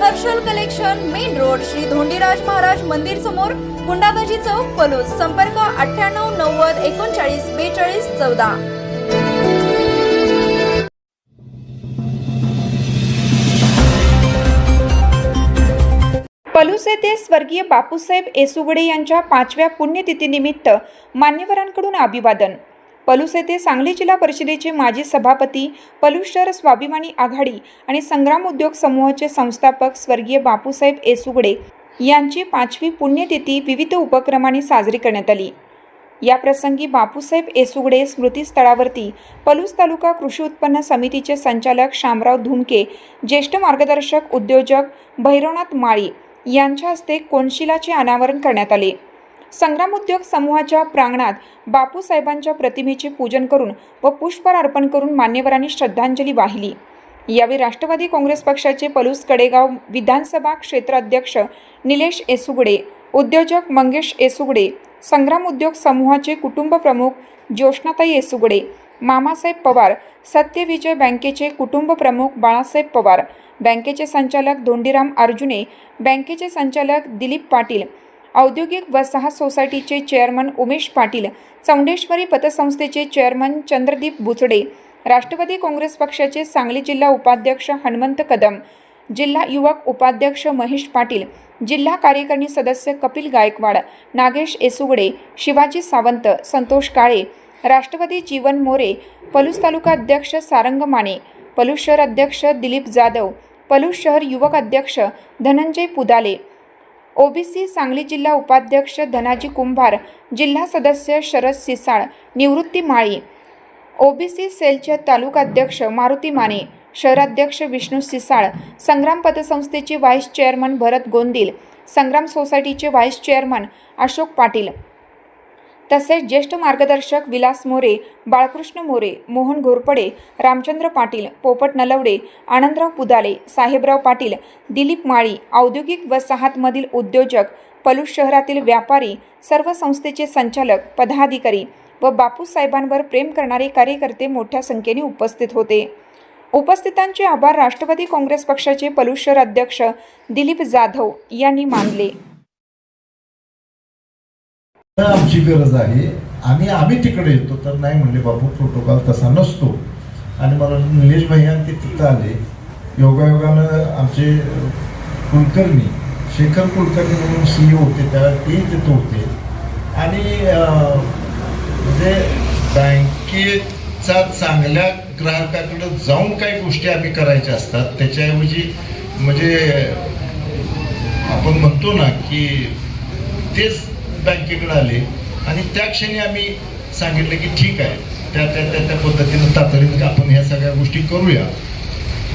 Harshal collection main road Shri Dhondiraj Maharaj मंदिर समोर गुंडागजी चौक पलूस. संपर्क अठ्ठ्याण्णव नव्वद एकोणचाळीस बेचाळीस चौदा. पलूस येथे स्वर्गीय बापूसाहेब एसुगडे यांच्या पाचव्या पुण्यतिथीनिमित्त मान्यवरांकडून अभिवादन. पलूस येथे सांगली जिल्हा परिषदेचे माजी सभापती पलूस शहर स्वाभिमानी आघाडी आणि संग्राम उद्योग समूहाचे संस्थापक स्वर्गीय बापूसाहेब एसुगडे यांची पाचवी पुण्यतिथी विविध उपक्रमांनी साजरी करण्यात आली. या प्रसंगी बापूसाहेब एसुगडे स्मृतीस्थळावरती पलूस तालुका कृषी उत्पन्न समितीचे संचालक शामराव धुमके ज्येष्ठ मार्गदर्शक उद्योजक भैरवनाथ माळी यांच्या हस्ते कोनशिलाचे अनावरण करण्यात आले. संग्राम उद्योग समूहाच्या प्रांगणात बापूसाहेबांच्या प्रतिमेचे पूजन करून व पुष्पहार अर्पण करून मान्यवरांनी श्रद्धांजली वाहिली. यावेळी राष्ट्रवादी काँग्रेस पक्षाचे पलूस कडेगाव विधानसभा क्षेत्राध्यक्ष निलेश एसुगडे उद्योजक मंगेश एसुगडे संग्राम उद्योग समूहाचे कुटुंब प्रमुख ज्योष्णाताई एसुगडे मामासाहेब पवार सत्यविजय बँकेचे कुटुंब प्रमुख बाळासाहेब पवार बँकेचे संचालक धोंडीराम अर्जुने बँकेचे संचालक दिलीप पाटील औद्योगिक वसाहत सोसायटीचे चेअरमन उमेश पाटील चौंडेश्वरी पतसंस्थेचे चेअरमन चंद्रदीप बुचडे राष्ट्रवादी काँग्रेस पक्षाचे सांगली जिल्हा उपाध्यक्ष हनुमंत कदम जिल्हा युवक उपाध्यक्ष महेश पाटील जिल्हा कार्यकारिणी सदस्य कपिल गायकवाड नागेश एसुगडे शिवाजी सावंत संतोष काळे राष्ट्रवादी जीवन मोरे पलूस तालुका अध्यक्ष सारंग माने पलूस शहर अध्यक्ष दिलीप जाधव पलूस शहर युवक अध्यक्ष धनंजय पुदाले ओबीसी सांगली जिल्हा उपाध्यक्ष धनाजी कुंभार जिल्हा सदस्य शरद सिसाळ निवृत्ती माळी. ओबीसी सेलचे तालुकाध्यक्ष मारुती माने शहराध्यक्ष विष्णू सिसाळ संग्राम पतसंस्थेचे व्हाईस चेअरमन भरत गोंदिल संग्राम सोसायटीचे व्हाईस चेअरमन अशोक पाटील. तसेच ज्येष्ठ मार्गदर्शक विलास मोरे बाळकृष्ण मोरे मोहन घोरपडे रामचंद्र पाटील पोपट नलवडे आनंदराव पुदाले साहेबराव पाटील दिलीप माळी औद्योगिक वसाहतमधील उद्योजक पलूस शहरातील व्यापारी सर्व संस्थेचे संचालक पदाधिकारी व बापूसाहेबांवर प्रेम करणारे कार्यकर्ते मोठ्या संख्येने उपस्थित होते. उपस्थितांचे आभार राष्ट्रवादी काँग्रेस पक्षाचे पलूस शहर अध्यक्ष दिलीप जाधव यांनी मानले. आमची गरज आहे. आणि आम्ही तिकडे येतो तर नाही म्हणले बापू प्रोटोकॉल तसा नसतो. आणि मला निलेश भैया ते तिथं आले. योगायोगानं आमचे कुलकर्णी शेखर कुलकर्णी म्हणून सी होते त्यावेळेला ते तिथं होते. आणि म्हणजे बँकेचा चांगल्या ग्राहकाकडं जाऊन काही गोष्टी आम्ही करायच्या असतात. त्याच्याऐवजी म्हणजे आपण म्हणतो ना की तेच बँकेकडे आले. आणि त्या क्षणी आम्ही सांगितलं की ठीक आहे त्या त्या त्या त्या पद्धतीनं तातडीनं आपण ह्या सगळ्या गोष्टी करूया.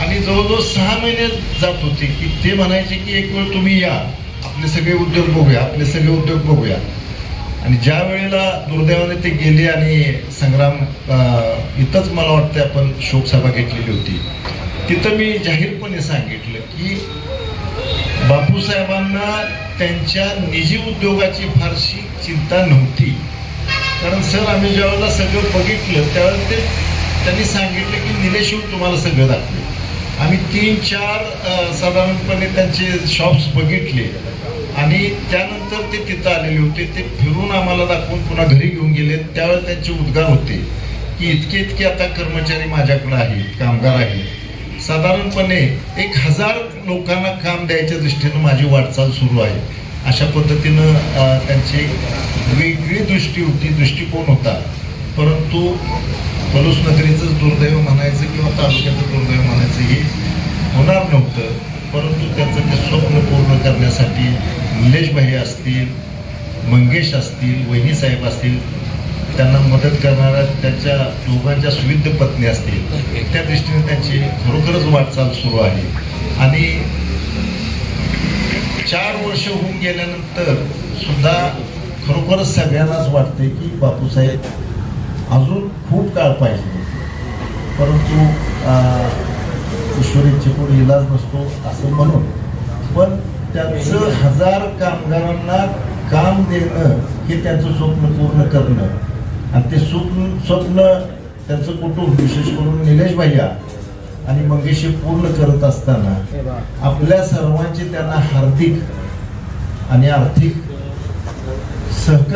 आणि जवळजवळ सहा महिने जात होते की ते म्हणायचे की एक वेळ तुम्ही या आपले सगळे उद्योग बघूया आपले सगळे उद्योग बघूया. आणि ज्या वेळेला दुर्दैवाने ते गेले आणि संग्राम अं, इथंच मला वाटतं आपण शोकसभा घेतलेली होती. तिथं मी जाहीरपणे सांगितलं की बापूसाहेबांना त्यांच्या निजी उद्योगाची फारशी चिंता नव्हती. कारण सर आम्ही ज्यावेळेला सगळं बघितलं त्यावेळेला ते त्यांनी सांगितलं की निलेशिव तुम्हाला सगळं दाखवेल आम्ही तीन चार साधारणपणे त्यांचे शॉप्स बघितले. आणि त्यानंतर ते तिथं आलेले होते. ते फिरून आम्हाला दाखवून पुन्हा घरी घेऊन गेले. त्यावेळेला त्यांचे उद्गार होते की इतके इतके आता कर्मचारी माझ्याकडे आहेत कामगार आहेत. साधारणपणे एक हजार लोकांना काम द्यायच्या दृष्टीनं माझी वाटचाल सुरू आहे. अशा पद्धतीनं त्यांची वेगळी दृष्टी होती दृष्टिकोन होता. परंतु पलूस नगरीचंच दुर्दैव म्हणायचं किंवा तालुक्याचं दुर्दैव म्हणायचं हे होणार नव्हतं. परंतु त्यांचं ते स्वप्न पूर्ण करण्यासाठी निलेश भाई असतील मंगेश असतील वहिनी साहेब असतील त्यांना मदत करणाऱ्या त्यांच्या दोघांच्या सुविध पत्नी असतील. त्या दृष्टीने त्यांची खरोखरच वाटचाल सुरू आहे. आणि चार वर्ष होऊन गेल्यानंतर सुद्धा खरोखरच सगळ्यांनाच वाटते की बापूसाहेब अजून खूप काळ पाहिजे. परंतु ईश्वर इच्छेपुढे इलाज नसतो असं म्हणून. पण त्यांचं हजार कामगारांना काम देणं हे त्यांचं स्वप्न पूर्ण करणं आणि ते स्वप्न स्वप्न त्यांचं कुटुंब विशेष करून निलेश भैया आणि मंगेशी पूर्ण करत असताना आपल्या सर्वांची त्यांना हार्दिक आणि आर्थिक सहकार